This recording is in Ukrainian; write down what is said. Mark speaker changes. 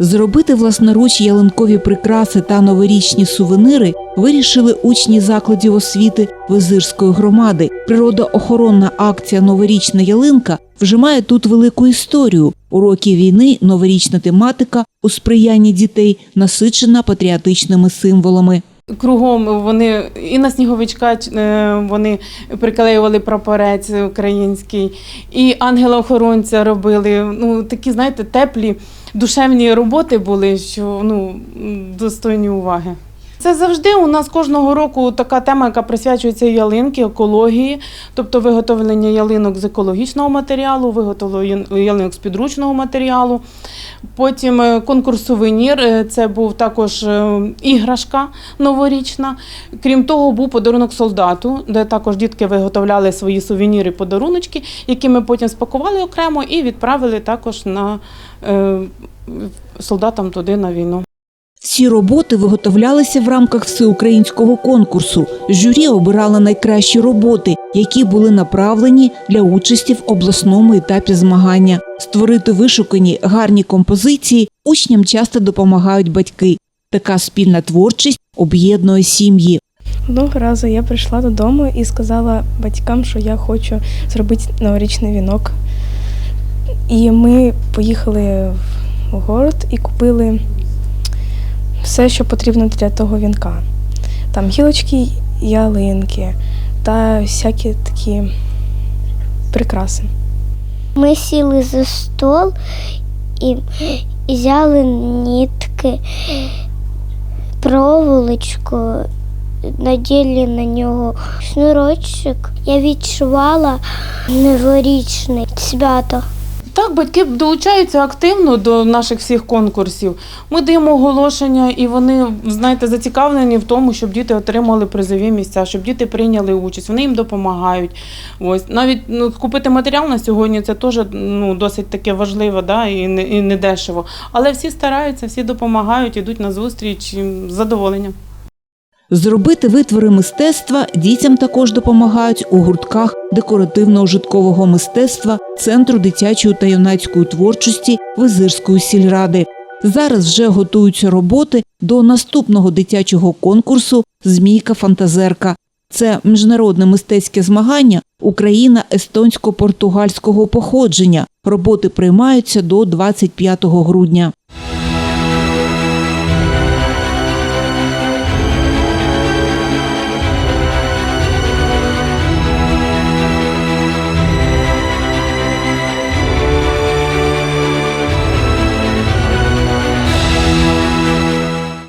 Speaker 1: Зробити власноруч ялинкові прикраси та новорічні сувенири вирішили учні закладів освіти Визирської громади. Природоохоронна акція Новорічна ялинка вже має тут велику історію. У роки війни новорічна тематика у сприянні дітей насичена патріотичними символами.
Speaker 2: Кругом вони і на сніговичка е, вони приклеювали прапорець український, і ангела-охоронця робили. Ну такі, знаєте, теплі, душевні роботи були, що ну достойні уваги. Це завжди у нас кожного року така тема, яка присвячується ялинки, екології, тобто виготовлення ялинок з екологічного матеріалу, виготовлення ялинок з підручного матеріалу. Потім е, конкурс сувенір, е, це був також е, іграшка новорічна. Крім того, був подарунок солдату, де також дітки виготовляли свої сувеніри, подаруночки, які ми потім спакували окремо і відправили також на солдатам туди на війну.
Speaker 1: Всі роботи виготовлялися в рамках всеукраїнського конкурсу. Журі обирало найкращі роботи, які були направлені для участі в обласному етапі змагання. Створити вишукані гарні композиції учням часто допомагають батьки. Така спільна творчість об'єднує сім'ї.
Speaker 3: Одного разу я прийшла додому і сказала батькам, що я хочу зробити новорічний вінок. І ми поїхали в город і купили все, що потрібно для того вінка. Там гілочки, ялинки та всякі такі прикраси.
Speaker 4: Ми сіли за стол і взяли нитки, проволочку, наділи на нього шнурочок. Я відчувала новорічне свято.
Speaker 2: Так, батьки долучаються активно до наших всіх конкурсів. Ми даємо оголошення, і вони, знаєте, зацікавлені в тому, щоб діти отримали призові місця, щоб діти прийняли участь. Вони їм допомагають. Ось навіть ну, купити матеріал на сьогодні це теж ну, досить таке важливо, да, і не і не дешево. Але всі стараються, всі допомагають, ідуть на зустріч з задоволенням.
Speaker 1: Зробити витвори мистецтва дітям також допомагають у гуртках декоративно-ужиткового мистецтва Центру дитячої та юнацької творчості Визирської сільради. Зараз вже готуються роботи до наступного дитячого конкурсу Змійка Фантазерка. Це міжнародне мистецьке змагання Україна естонсько-португальського походження. Роботи приймаються до 25 грудня.